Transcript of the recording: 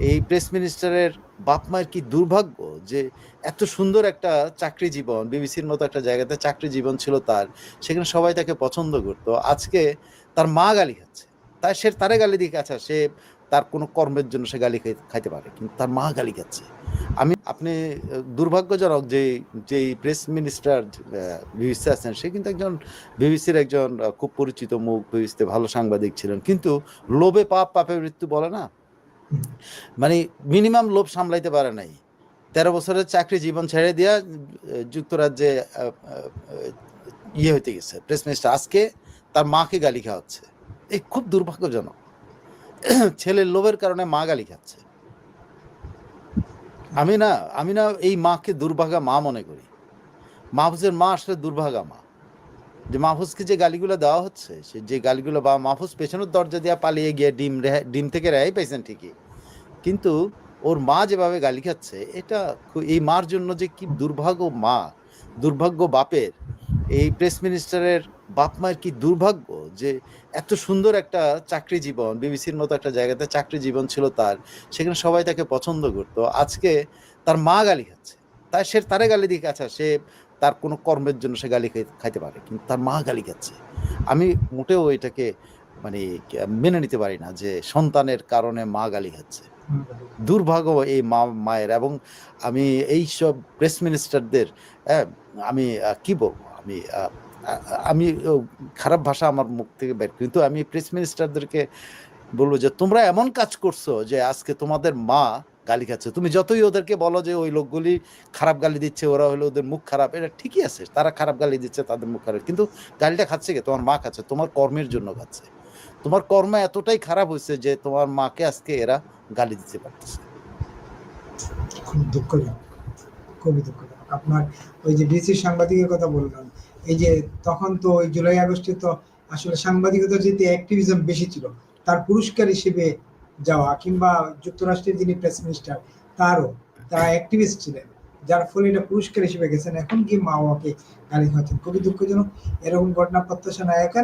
এই প্রেস মিনিস্টারের বাপ মায়ের কি দুর্ভাগ্য যে এত সুন্দর একটা চাকরি জীবন বিবিসির মতো একটা জায়গাতে চাকরি জীবন ছিল তার, সেখানে সবাই তাকে পছন্দ করত। আজকে তার মা গালি খাচ্ছে। তাই সে তারে গালি দিয়ে আচ্ছা সে তার কোনো কর্মের জন্য সে গালি খাই- খাইতে পারে, কিন্তু তার মা গালি খাচ্ছে। আমি, আপনি দুর্ভাগ্যজনক যে, যেই প্রেস মিনিস্টার বিবিসি আছেন, সে কিন্তু একজন বিবিসির একজন খুব পরিচিত মুখ বিবিসিতে ভালো সাংবাদিক ছিলেন। কিন্তু লোভে পাপ, পাপে মৃত্যু বলে না। মানে মিনিমাম লোভ সামলাইতে পারে নাই। তেরো বছরের চাকরি জীবন ছেড়ে দিয়া যুক্তরাজ্যে ইয়ে হইতে গেছে, প্রেস মিনিস্টার। আজকে তার মাকে গালি খাওয়াচ্ছে। এই খুব দুর্ভাগ্যজনক। ছেলের লোভের কারণে মা গালি খাচ্ছে। আমি না আমি না এই মাকে দুর্ভাগা মা মনে করি। মাহফুজের মা আসলে দুর্ভাগা মা। যে মাহফুজকে যে গালিগুলো দেওয়া হচ্ছে, সে যে গালিগুলো বা মাহফুজ পেছনের দরজা দিয়ে পালিয়ে গিয়ে ডিম ডিম থেকে রেহাই পাইছেন ঠিকই। কিন্তু ওর মা যেভাবে গালি খাচ্ছে, এটা এই মার জন্য যে কি দুর্ভাগ্য মা, দুর্ভাগ্য বাপের, এই প্রেস মিনিস্টারের বাপ মায়ের কি দুর্ভাগ্য যে এত সুন্দর একটা চাকরি জীবন, বিবিসির মতো একটা জায়গাতে চাকরি জীবন ছিল তার, সেখানে সবাই তাকে পছন্দ করতো, আজকে তার মা গালি খাচ্ছে। তাই সে তারে গালি দিয়ে আচ্ছা সে তার কোনো কর্মের জন্য সে গালি খাই- খাইতে পারে কিন্তু তার মা গালি খাচ্ছে। আমি মোটেও এটাকে মানে মেনে নিতে পারি না যে সন্তানের কারণে মা গালি খাচ্ছে। দুর্ভাগ্য এই মা মায়ের এবং আমি এই সব প্রেস মিনিস্টারদের হ্যাঁ, আমি কি বলব? আমি আমি খারাপ ভাষা আমার মুখ থেকে বের কিন্তু আমি প্রেস মিনিস্টারদেরকে বলব যে তোমরা এমন কাজ করছ যে আজকে তোমাদের মা গালি খাচ্ছে। তুমি যতই ওদেরকে বলো যে ওই লোকগুলি খারাপ গালি দিচ্ছে, ওরা হলো ওদের মুখ খারাপ, এটা ঠিকই আছে। তারা খারাপ গালি দিচ্ছে, তাদের মুখ খারাপ। কিন্তু গালিটা খাচ্ছে কে? তোমার মা খাচ্ছে, তোমার কর্মের জন্য খাচ্ছে। তোমার কর্ম এতটাই খারাপ হয়েছে যে তোমার মাকে আজকে এরা গালি দিতে পারতেছে। খুব দুঃখজনক খুবই দুঃখজনক আপনার ওই যে ডিসি সাংবাদিকের কথা বললাম এই যে তখন তো ওই জুলাই আগস্টে তো আসলে সাংবাদিকতা যেতে অ্যাক্টিভিজম বেশি ছিল, তার পুরস্কার হিসেবে যাওয়া কিংবা যুক্তরাষ্ট্রের যিনি প্রেস মিনিস্টার তারও, তারা অ্যাক্টিভিস্ট ছিলেন, যার ফলে এটা পুরস্কার হিসেবে গেছেন। এখন কি মা বাবাকে গালি খুবই দুঃখজনক। এরকম ঘটনা প্রত্যাশা না একা